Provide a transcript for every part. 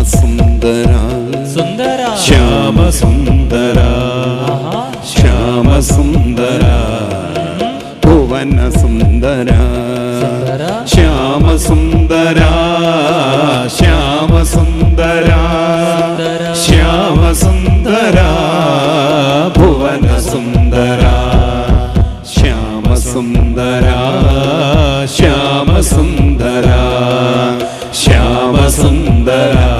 ശ്യാമസുന്ദര. സുന്ദര. ശ്യാമസുന്ദര. ശ്യാമസുന്ദര. ഭുവന സുന്ദര. സുന്ദര ശ്യാമസുന്ദര. ശ്യാമസുന്ദര ശ്യാമസുന്ദര. ഭുവന സുന്ദര ശ്യാമസുന്ദര. ശ്യാമസുന്ദര. ശ്യാമസുന്ദര.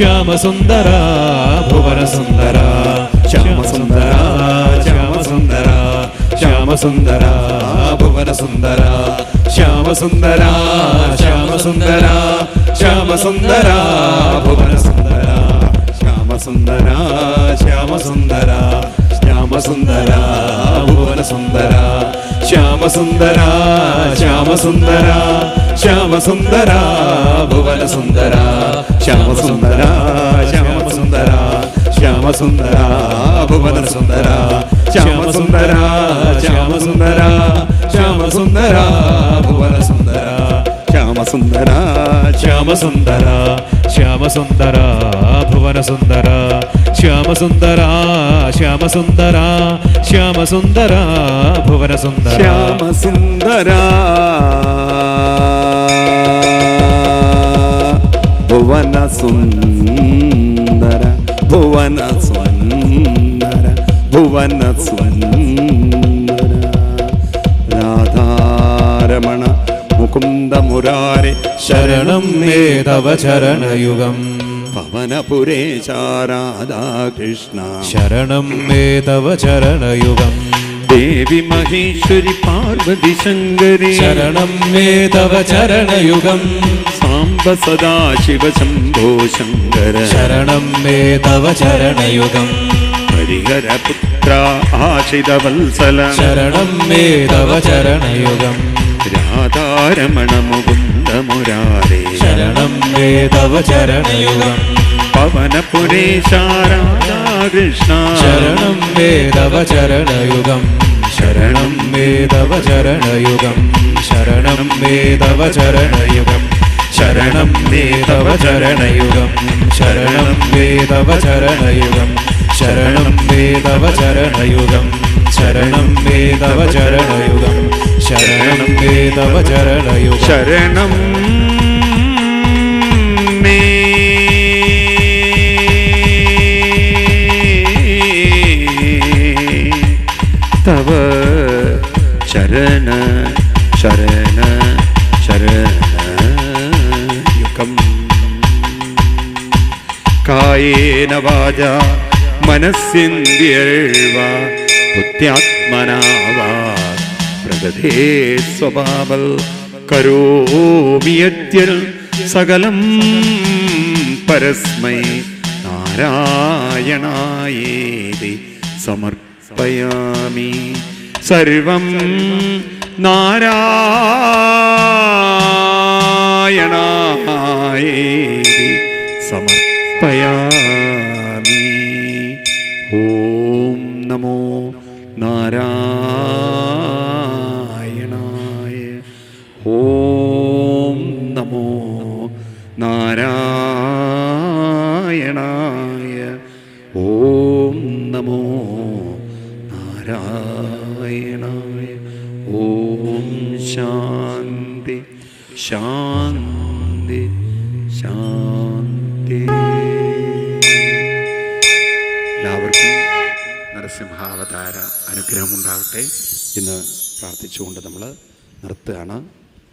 శ్యామ సుందర భువన సుందర శ్యామ సుందర శ్యామ సుందర శ్యామ సుందర భువన సుందర శ్యామ సుందర శ్యామ సుందర శ్యామ సుందర భువన సుందర శ్యామ సుందర శ్యామ సుందర శ్యామ సుందర భువన సుందర శ్యామ సుందర శ్యామ సుందర శ్యామ సుందర భువన సుందర. శ్యామ సుందర శ్యామ సుందర శ్యామ సుందర భువన సుందర. శ్యామ సుందర శ్యామ సుందర శ్యామ సుందర భువన సుందర. శ్యామ సుందర శ్యామ సుందర శ్యామ సుందర భువన సుందర. శ్యామ సుందర శ్యామ సుందర శ్యామ సుందర భువన సుందర. శ్యామ సుందరా ഭുവന സുന്ദര ഭുവന സുന്ദര ഭുവന സുന്ദര രാധാരമണ മുകുന്ദ മുരാരി ശരണം മേ തവ ചരണയുഗം. പവനപുരേശാരാധാകൃഷ്ണ. ശരണം മേ തവ ചരണയുഗം. ദേവി മഹേശ്വരി പാർവതി ശങ്കരി. ശരണം മേ തവ ചരണയുഗം. സാംബ സദാശിവ ശംഭോ ശങ്കര. ശരണം മേ തവ ചരണയുഗം. ഹരിഹരപുത്ര ആശിത വത്സല. ശരണം മേ തവ ചരണയുഗം. രാധാരമണ മുകുന്ദ മുരാരേ ശരണം മേ തവ ചരണയുഗം. പവനപുരേശ രാധാകൃഷ്ണ ശരണം മേ തവ ചരണയുഗം. ശരണം മേ തവ ചരണയുഗം. ശരണം മേ തവ ചരണയുഗം. ശരണം വേദവ ചരണയുഗം ശരണം വേദവ ചരണയുഗം ശരണം വേദവ ചരണയുഗം ശരണം വേദവ ചരണയുഗം ശരണം വേദവ ചരണയുഗം ശരണം തവ ചരണ ശരണ കായേന വാച മനസ്സിന്ദ്യഴ്വ ബുദ്ധ്യാത്മനാവാ. പ്രഗതേ സ്വഭാവൽ കരോമിയത്യൽ സകലം പരസ്മൈ നാരായണായേതി സമർപ്പയാമി. സർവം നാരായണായേതി സമർപ്പയാമി. ഓം നമോ നാരായണായ. ഓം നമോ നാരായണായ. ഓം നമോ നാരായണായ. ഓം ശാന്തി. ശാന്തി. എല്ലാവർക്കും നരസിംഹാവതാര അനുഗ്രഹമുണ്ടാകട്ടെ ഇന്ന് പ്രാർത്ഥിച്ചുകൊണ്ട് നമ്മൾ നിർത്തുകയാണ്.